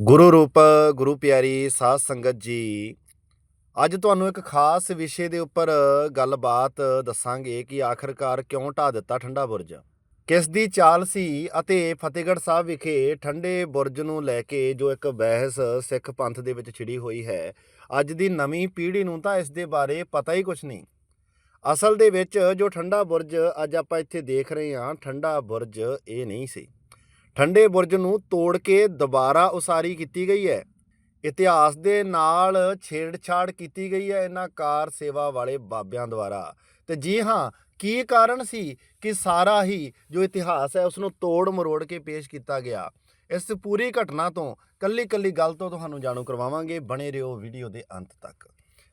ਗੁਰੂ ਰੂਪ, ਗੁਰੂ ਪਿਆਰੀ, ਸਾਧ ਸੰਗਤ ਜੀ, ਅੱਜ ਤੁਹਾਨੂੰ ਇੱਕ ਖਾਸ ਵਿਸ਼ੇ ਦੇ ਉੱਪਰ ਗੱਲਬਾਤ ਦੱਸਾਂਗੇ ਕਿ ਆਖਰਕਾਰ ਕਿਉਂ ਢਾ ਦਿੱਤਾ ਠੰਡਾ ਬੁਰਜ? ਕਿਸ ਦੀ ਚਾਲ ਸੀ ਅਤੇ ਫਤਿਹਗੜ੍ਹ ਸਾਹਿਬ ਵਿਖੇ ਠੰਡੇ ਬੁਰਜ ਨੂੰ ਲੈ ਕੇ ਜੋ ਇੱਕ ਬਹਿਸ ਸਿੱਖ ਪੰਥ ਦੇ ਵਿੱਚ ਛਿੜੀ ਹੋਈ ਹੈ, ਅੱਜ ਦੀ ਨਵੀਂ ਪੀੜ੍ਹੀ ਨੂੰ ਤਾਂ ਇਸ ਦੇ ਬਾਰੇ ਪਤਾ ਹੀ ਕੁਝ ਨਹੀਂ। ਅਸਲ ਦੇ ਵਿੱਚ ਜੋ ਠੰਡਾ ਬੁਰਜ ਅੱਜ ਆਪਾਂ ਇੱਥੇ ਦੇਖ ਰਹੇ ਹਾਂ, ਠੰਡਾ ਬੁਰਜ ਇਹ ਨਹੀਂ ਸੀ। ਠੰਡੇ ਬੁਰਜ ਨੂੰ ਤੋੜ ਕੇ ਦੁਬਾਰਾ ਉਸਾਰੀ ਕੀਤੀ ਗਈ ਹੈ। ਇਤਿਹਾਸ ਦੇ ਨਾਲ ਛੇੜਛਾੜ ਕੀਤੀ ਗਈ ਹੈ ਇਹਨਾਂ ਕਾਰ ਸੇਵਾ ਵਾਲੇ ਬਾਬਿਆਂ ਦੁਆਰਾ। ਤੇ ਜੀ ਹਾਂ, ਕੀ ਕਾਰਨ ਸੀ ਕਿ ਸਾਰਾ ਹੀ ਜੋ ਇਤਿਹਾਸ ਹੈ ਉਸ ਨੂੰ ਤੋੜ ਮਰੋੜ ਕੇ ਪੇਸ਼ ਕੀਤਾ ਗਿਆ? ਇਸ ਪੂਰੀ ਘਟਨਾ ਤੋਂ, ਕੱਲੀ ਕੱਲੀ ਗੱਲ ਤੋਂ ਤੁਹਾਨੂੰ ਜਾਣੂ ਕਰਵਾਵਾਂਗੇ ਬਣੇ ਰਹੋ ਵੀਡੀਓ ਦੇ ਅੰਤ ਤੱਕ।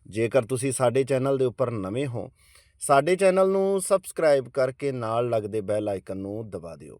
ਜੇਕਰ ਤੁਸੀਂ ਸਾਡੇ ਚੈਨਲ ਦੇ ਉੱਪਰ ਨਵੇਂ ਹੋ, ਸਾਡੇ ਚੈਨਲ ਨੂੰ ਸਬਸਕ੍ਰਾਈਬ ਕਰਕੇ ਨਾਲ ਲੱਗਦੇ ਬੈਲ ਆਈਕਨ ਨੂੰ ਦਬਾ ਦਿਓ।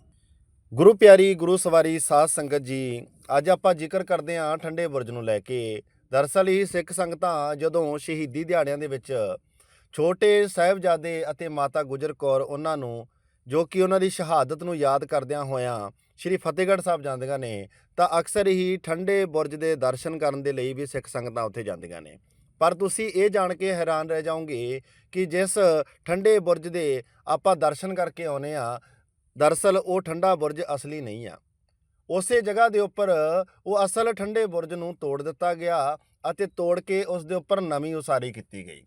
ਗੁਰੂ ਪਿਆਰੀ, ਗੁਰੂ ਸਵਾਰੀ ਸਾਧ ਸੰਗਤ ਜੀ, ਅੱਜ ਆਪਾਂ ਜ਼ਿਕਰ ਕਰਦੇ ਹਾਂ ਠੰਡੇ ਬੁਰਜ ਨੂੰ ਲੈ ਕੇ। ਦਰਅਸਲ ਹੀ ਸਿੱਖ ਸੰਗਤਾਂ ਜਦੋਂ ਸ਼ਹੀਦੀ ਦਿਹਾੜਿਆਂ ਦੇ ਵਿੱਚ ਛੋਟੇ ਸਾਹਿਬਜ਼ਾਦੇ ਅਤੇ ਮਾਤਾ ਗੁਜਰ ਕੌਰ ਉਹਨਾਂ ਨੂੰ, ਜੋ ਕਿ ਉਹਨਾਂ ਦੀ ਸ਼ਹਾਦਤ ਨੂੰ ਯਾਦ ਕਰਦਿਆਂ ਹੋਇਆਂ ਸ਼੍ਰੀ ਫਤਿਹਗੜ੍ਹ ਸਾਹਿਬ ਜਾਂਦੀਆਂ ਨੇ, ਤਾਂ ਅਕਸਰ ਹੀ ਠੰਡੇ ਬੁਰਜ ਦੇ ਦਰਸ਼ਨ ਕਰਨ ਦੇ ਲਈ ਵੀ ਸਿੱਖ ਸੰਗਤਾਂ ਉੱਥੇ ਜਾਂਦੀਆਂ ਨੇ। ਪਰ ਤੁਸੀਂ ਇਹ ਜਾਣ ਕੇ ਹੈਰਾਨ ਰਹਿ ਜਾਓਗੇ ਕਿ ਜਿਸ ਠੰਡੇ ਬੁਰਜ ਦੇ ਆਪਾਂ ਦਰਸ਼ਨ ਕਰਕੇ ਆਉਨੇ ਆ ਦਰਅਸਲ ਉਹ ਠੰਡਾ ਬੁਰਜ ਅਸਲੀ ਨਹੀਂ ਆ। ਉਸੇ ਜਗ੍ਹਾ ਦੇ ਉੱਪਰ ਉਹ ਅਸਲ ਠੰਡੇ ਬੁਰਜ ਨੂੰ ਤੋੜ ਦਿੱਤਾ ਗਿਆ ਅਤੇ ਤੋੜ ਕੇ ਉਸ ਦੇ ਉੱਪਰ ਨਵੀਂ ਉਸਾਰੀ ਕੀਤੀ ਗਈ।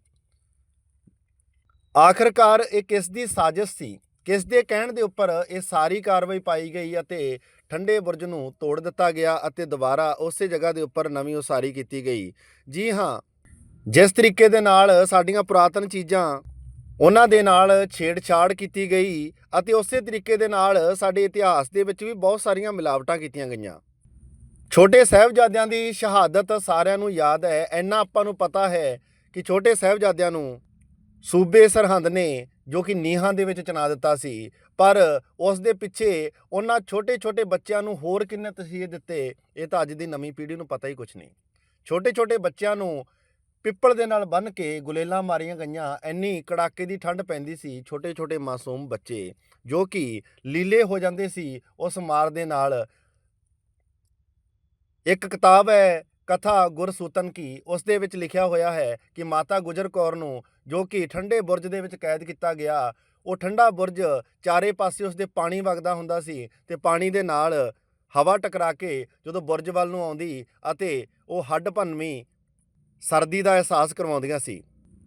ਆਖਰਕਾਰ ਇਹ ਕਿਸ ਦੀ ਸਾਜ਼ਿਸ਼ ਸੀ? ਕਿਸ ਦੇ ਕਹਿਣ ਦੇ ਉੱਪਰ ਇਹ ਸਾਰੀ ਕਾਰਵਾਈ ਪਾਈ ਗਈ ਅਤੇ ਠੰਡੇ ਬੁਰਜ ਨੂੰ ਤੋੜ ਦਿੱਤਾ ਗਿਆ ਅਤੇ ਦੁਬਾਰਾ ਉਸੇ ਜਗ੍ਹਾ ਦੇ ਉੱਪਰ ਨਵੀਂ ਉਸਾਰੀ ਕੀਤੀ ਗਈ? ਜੀ ਹਾਂ। ਜਿਸ ਤਰੀਕੇ ਦੇ ਨਾਲ ਸਾਡੀਆਂ ਪੁਰਾਤਨ ਚੀਜ਼ਾਂ ਉਹਨਾਂ ਦੇ ਨਾਲ ਛੇੜਛਾੜ ਕੀਤੀ ਗਈ ਅਤੇ ਉਸੇ ਤਰੀਕੇ ਦੇ ਨਾਲ ਸਾਡੇ ਇਤਿਹਾਸ ਦੇ ਵਿੱਚ ਵੀ ਬਹੁਤ ਸਾਰੀਆਂ ਮਿਲਾਵਟਾਂ ਕੀਤੀਆਂ ਗਈਆਂ। ਛੋਟੇ ਸਾਹਿਬਜ਼ਾਦਿਆਂ ਦੀ ਸ਼ਹਾਦਤ ਸਾਰਿਆਂ ਨੂੰ ਯਾਦ ਹੈ, ਇੰਨਾ ਆਪਾਂ ਨੂੰ ਪਤਾ ਹੈ ਕਿ ਛੋਟੇ ਸਾਹਿਬਜ਼ਾਦਿਆਂ ਨੂੰ ਸੂਬੇ ਸਰਹੰਦ ਨੇ ਜੋ ਕਿ ਨੀਹਾਂ ਦੇ ਵਿੱਚ ਚਨਾ ਦਿੱਤਾ ਸੀ, ਪਰ ਉਸ ਦੇ ਪਿੱਛੇ ਉਹਨਾਂ ਛੋਟੇ-ਛੋਟੇ ਬੱਚਿਆਂ ਨੂੰ ਹੋਰ ਕਿੰਨੇ ਤਸੀਹੇ ਦਿੱਤੇ, ਇਹ ਤਾਂ ਅੱਜ ਦੀ ਨਵੀਂ ਪੀੜ੍ਹੀ ਨੂੰ ਪਤਾ ਹੀ ਕੁਝ ਨਹੀਂ। ਛੋਟੇ-ਛੋਟੇ ਬੱਚਿਆਂ ਨੂੰ ਪਿੱਪਲ ਦੇ ਨਾਲ ਬੰਨ੍ਹ ਕੇ ਗੁਲੇਲਾਂ ਮਾਰੀਆਂ ਗਈਆਂ, ਇੰਨੀ ਕੜਾਕੇ ਦੀ ਠੰਡ ਪੈਂਦੀ ਸੀ ਛੋਟੇ-ਛੋਟੇ ਮਾਸੂਮ ਬੱਚੇ, ਜੋ ਕਿ ਲੀਲੇ ਹੋ ਜਾਂਦੇ ਸੀ ਉਸ ਮਾਰ ਦੇ ਨਾਲ। ਇੱਕ ਕਿਤਾਬ ਹੈ, ਕਥਾ ਗੁਰਸੂਤਨ ਕੀ, ਉਸ ਦੇ ਵਿੱਚ ਲਿਖਿਆ ਹੋਇਆ ਹੈ ਕਿ ਮਾਤਾ ਗੁਜਰ ਕੌਰ ਨੂੰ, ਜੋ ਕਿ ਠੰਡੇ ਬੁਰਜ ਦੇ ਵਿੱਚ ਕੈਦ ਕੀਤਾ ਗਿਆ, ਉਹ ਠੰਡਾ ਬੁਰਜ ਚਾਰੇ ਪਾਸੇ ਉਸ ਦੇ ਪਾਣੀ ਵਗਦਾ ਹੁੰਦਾ ਸੀ ਤੇ ਪਾਣੀ ਦੇ ਨਾਲ ਹਵਾ ਟਕਰਾ ਕੇ ਜਦੋਂ ਬੁਰਜ ਵੱਲ ਨੂੰ ਆਉਂਦੀ ਅਤੇ ਉਹ ਹੱਡ ਭੰਨਵੀਂ ਸਰਦੀ ਦਾ ਅਹਿਸਾਸ ਕਰਵਾਉਂਦੀਆਂ ਸੀ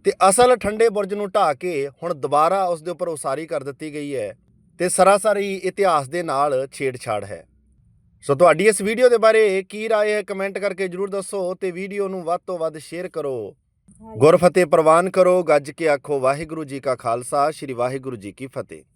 ਤੇ ਅਸਲ ਠੰਡੇ ਬੁਰਜ ਨੂੰ ਢਾ ਕੇ ਹੁਣ ਦੁਬਾਰਾ ਉਸ ਦੇ ਉੱਪਰ ਉਸਾਰੀ ਕਰ ਦਿੱਤੀ ਗਈ ਹੈ ਤੇ ਸਰਾਸਰ ਹੀ ਇਤਿਹਾਸ ਦੇ ਨਾਲ ਛੇੜਛਾੜ ਹੈ ਸੋ ਤੁਹਾਡੀ ਇਸ ਵੀਡੀਓ ਦੇ ਬਾਰੇ ਕੀ رائے ਹੈ ਕਮੈਂਟ ਕਰਕੇ ਜਰੂਰ ਦੱਸੋ ਤੇ ਵੀਡੀਓ ਨੂੰ ਵੱਧ ਤੋਂ ਵੱਧ ਸ਼ੇਅਰ ਕਰੋ ਗੁਰਫਤਿਹ ਪ੍ਰਵਾਨ ਕਰੋ ਗੱਜ ਕੇ ਆਖੋ ਵਾਹਿਗੁਰੂ ਜੀ ਕਾ ਖਾਲਸਾ ਸ੍ਰੀ ਵਾਹਿਗੁਰੂ ਜੀ ਕੀ ਫਤਿਹ